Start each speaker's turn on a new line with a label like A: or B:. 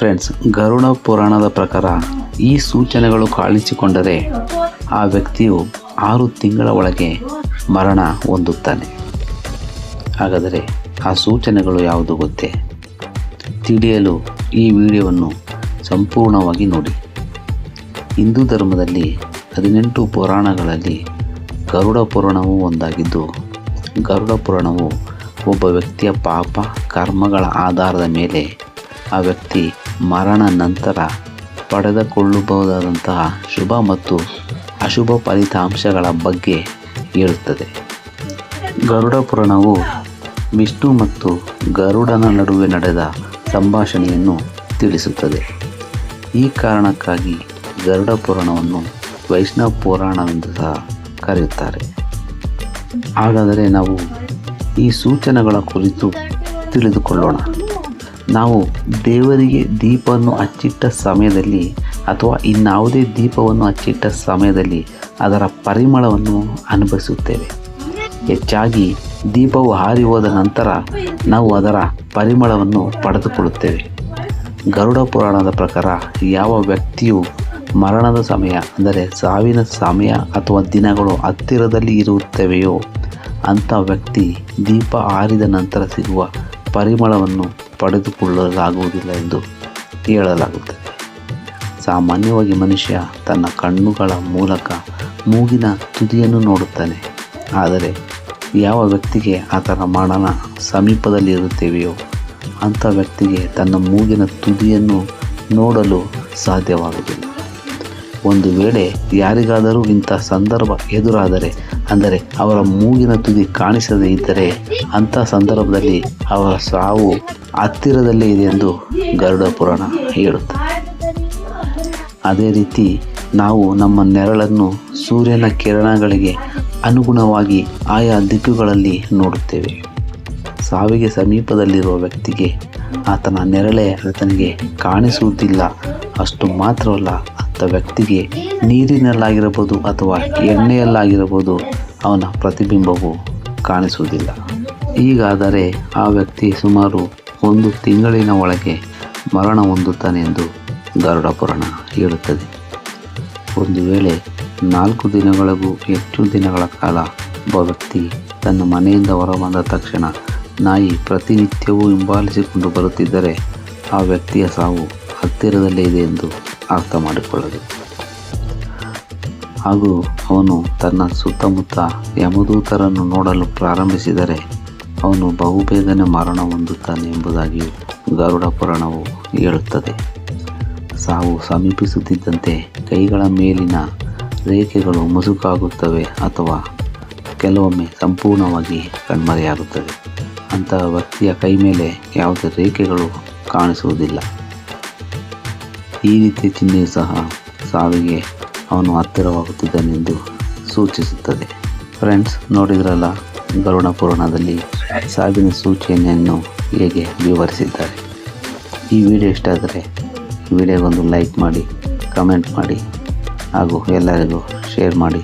A: Friends Garuda ಪುರಾಣದ ಪ್ರಕಾರ ಈ ಸೂಚನೆಗಳು ಕಾಣಿಸಿಕೊಂಡರೆ ಆ ವ್ಯಕ್ತಿಯು ಆರು ತಿಂಗಳ ಒಳಗೆ ಮರಣ ಹೊಂದುತ್ತಾನೆ. ಹಾಗಾದರೆ ಆ ಸೂಚನೆಗಳು ಯಾವುದು ಗೊತ್ತೇ? ತಿಳಿಯಲು ಈ ವಿಡಿಯೋವನ್ನು ಸಂಪೂರ್ಣವಾಗಿ ನೋಡಿ. ಹಿಂದೂ ಧರ್ಮದಲ್ಲಿ ಹದಿನೆಂಟು ಪುರಾಣಗಳಲ್ಲಿ ಗರುಡ ಪುರಾಣವು ಒಂದಾಗಿದ್ದು, ಗರುಡ ಪುರಾಣವು ಒಬ್ಬ ವ್ಯಕ್ತಿಯ ಪಾಪ, ಕರ್ಮಗಳ ಆಧಾರದ ಮೇಲೆ ಆ ವ್ಯಕ್ತಿ ಮರಣ ನಂತರ ಪಡೆದುಕೊಳ್ಳಬಹುದಾದಂತಹ ಶುಭ ಮತ್ತು ಅಶುಭ ಫಲಿತಾಂಶಗಳ ಬಗ್ಗೆ ಹೇಳುತ್ತದೆ. ಗರುಡ ಪುರಾಣವು ವಿಷ್ಣು ಮತ್ತು ಗರುಡನ ನಡುವೆ ನಡೆದ ಸಂಭಾಷಣೆಯನ್ನು ತಿಳಿಸುತ್ತದೆ. ಈ ಕಾರಣಕ್ಕಾಗಿ ಗರುಡ ಪುರಾಣವನ್ನು ವೈಷ್ಣವ ಪುರಾಣವೆಂದು ಸಹ ಕರೆಯುತ್ತಾರೆ. ಹಾಗಾದರೆ ನಾವು ಈ ಸೂಚನೆಗಳ ಕುರಿತು ತಿಳಿದುಕೊಳ್ಳೋಣ. ನಾವು ದೇವರಿಗೆ ದೀಪವನ್ನು ಹಚ್ಚಿಟ್ಟ ಸಮಯದಲ್ಲಿ ಅಥವಾ ಇನ್ನಾವುದೇ ದೀಪವನ್ನು ಹಚ್ಚಿಟ್ಟ ಸಮಯದಲ್ಲಿ ಅದರ ಪರಿಮಳವನ್ನು ಅನುಭವಿಸುತ್ತೇವೆ. ಹೆಚ್ಚಾಗಿ ದೀಪವು ಹಾರಿ ಹೋದ ನಂತರ ನಾವು ಅದರ ಪರಿಮಳವನ್ನು ಪಡೆದುಕೊಳ್ಳುತ್ತೇವೆ. ಗರುಡ ಪುರಾಣದ ಪ್ರಕಾರ ಯಾವ ವ್ಯಕ್ತಿಯು ಮರಣದ ಸಮಯ, ಅಂದರೆ ಸಾವಿನ ಸಮಯ ಅಥವಾ ದಿನಗಳು ಹತ್ತಿರದಲ್ಲಿ ಇರುತ್ತವೆಯೋ ಅಂಥ ವ್ಯಕ್ತಿ ದೀಪ ಆರಿದ ನಂತರ ಸಿಗುವ ಪರಿಮಳವನ್ನು ಪಡೆದುಕೊಳ್ಳಲಾಗುವುದಿಲ್ಲ ಎಂದು ಹೇಳಲಾಗುತ್ತದೆ. ಸಾಮಾನ್ಯವಾಗಿ ಮನುಷ್ಯ ತನ್ನ ಕಣ್ಣುಗಳ ಮೂಲಕ ಮೂಗಿನ ತುದಿಯನ್ನು ನೋಡುತ್ತಾನೆ. ಆದರೆ ಯಾವ ವ್ಯಕ್ತಿಗೆ ಆತನ ಮಾಡನ ಸಮೀಪದಲ್ಲಿ ಇರುತ್ತೇವೆಯೋ, ಅಂಥ ವ್ಯಕ್ತಿಗೆ ತನ್ನ ಮೂಗಿನ ತುದಿಯನ್ನು ನೋಡಲು ಸಾಧ್ಯವಾಗುವುದಿಲ್ಲ. ಒಂದು ವೇಳೆ ಯಾರಿಗಾದರೂ ಇಂಥ ಸಂದರ್ಭ ಎದುರಾದರೆ, ಅಂದರೆ ಅವರ ಮೂಗಿನ ತುದಿ ಕಾಣಿಸದೇ ಇದ್ದರೆ, ಅಂಥ ಸಂದರ್ಭದಲ್ಲಿ ಅವರ ಸಾವು ಹತ್ತಿರದಲ್ಲೇ ಇದೆ ಎಂದು ಗರುಡ ಪುರಾಣ ಹೇಳುತ್ತೆ. ಅದೇ ರೀತಿ ನಾವು ನಮ್ಮ ನೆರಳನ್ನು ಸೂರ್ಯನ ಕಿರಣಗಳಿಗೆ ಅನುಗುಣವಾಗಿ ಆಯಾ ದಿಕ್ಕುಗಳಲ್ಲಿ ನೋಡುತ್ತೇವೆ. ಸಾವಿಗೆ ಸಮೀಪದಲ್ಲಿರುವ ವ್ಯಕ್ತಿಗೆ ಆತನ ನೆರಳೆ ಆತನಿಗೆ ಕಾಣಿಸುವುದಿಲ್ಲ. ಅಷ್ಟು ಮಾತ್ರವಲ್ಲ ಅಂಥ ವ್ಯಕ್ತಿಗೆ ನೀರಿನಲ್ಲಾಗಿರಬಹುದು ಅಥವಾ ಎಣ್ಣೆಯಲ್ಲಾಗಿರಬಹುದು ಅವನ ಪ್ರತಿಬಿಂಬವು ಕಾಣಿಸುವುದಿಲ್ಲ. ಹೀಗಾದರೆ ಆ ವ್ಯಕ್ತಿ ಸುಮಾರು ಒಂದು ತಿಂಗಳಿನ ಒಳಗೆ ಮರಣ ಹೊಂದುತ್ತಾನೆ ಎಂದು ಗರುಡ ಪುರಾಣ ಹೇಳುತ್ತದೆ. ಒಂದು ವೇಳೆ ನಾಲ್ಕು ದಿನಗಳಿಗೂ ಹೆಚ್ಚು ದಿನಗಳ ಕಾಲ ಒಬ್ಬ ವ್ಯಕ್ತಿ ತನ್ನ ಮನೆಯಿಂದ ಹೊರಬಂದ ತಕ್ಷಣ ನಾಯಿ ಪ್ರತಿನಿತ್ಯವೂ ಹಿಂಬಾಲಿಸಿಕೊಂಡು ಬರುತ್ತಿದ್ದರೆ ಆ ವ್ಯಕ್ತಿಯ ಸಾವು ಹತ್ತಿರದಲ್ಲೇ ಇದೆ ಎಂದು ಅರ್ಥ ಮಾಡಿಕೊಳ್ಳಬೇಕು. ಹಾಗೂ ಅವನು ತನ್ನ ಸುತ್ತಮುತ್ತ ಯಮದೂತರನ್ನು ನೋಡಲು ಪ್ರಾರಂಭಿಸಿದರೆ ಅವನು ಬಹುಬೇಗನೆ ಮರಣ ಹೊಂದುತ್ತಾನೆ ಎಂಬುದಾಗಿ ಗರುಡ ಪುರಾಣವು ಹೇಳುತ್ತದೆ. ಸಾವು ಸಮೀಪಿಸುತ್ತಿದ್ದಂತೆ ಕೈಗಳ ಮೇಲಿನ ರೇಖೆಗಳು ಮುಸುಕಾಗುತ್ತವೆ ಅಥವಾ ಕೆಲವೊಮ್ಮೆ ಸಂಪೂರ್ಣವಾಗಿ ಕಣ್ಮರೆಯಾಗುತ್ತವೆ. ಅಂತಹ ವ್ಯಕ್ತಿಯ ಕೈ ಮೇಲೆ ಯಾವುದೇ ರೇಖೆಗಳು ಕಾಣಿಸುವುದಿಲ್ಲ. ಈ ರೀತಿಯ ಚಿಹ್ನೆಯು ಸಹ ಸಾವಿಗೆ ಅವನು ಹತ್ತಿರವಾಗುತ್ತಿದ್ದಾನೆಂದು ಸೂಚಿಸುತ್ತದೆ. ಫ್ರೆಂಡ್ಸ್ ನೋಡಿದ್ರಲ್ಲ? ಗರುಡ ಪುರಾಣದಲ್ಲಿ ಸಾವಿನ ಸೂಚನೆಯನ್ನು ಹೇಗೆ ವಿವರಿಸಿದ್ದಾರೆ. ಈ ವಿಡಿಯೋ ಇಷ್ಟ ಆದರೆ ವಿಡಿಯೋಗೊಂದು ಲೈಕ್ ಮಾಡಿ, ಕಮೆಂಟ್ ಮಾಡಿ ಹಾಗೂ ಎಲ್ಲರಿಗೂ ಶೇರ್ ಮಾಡಿ.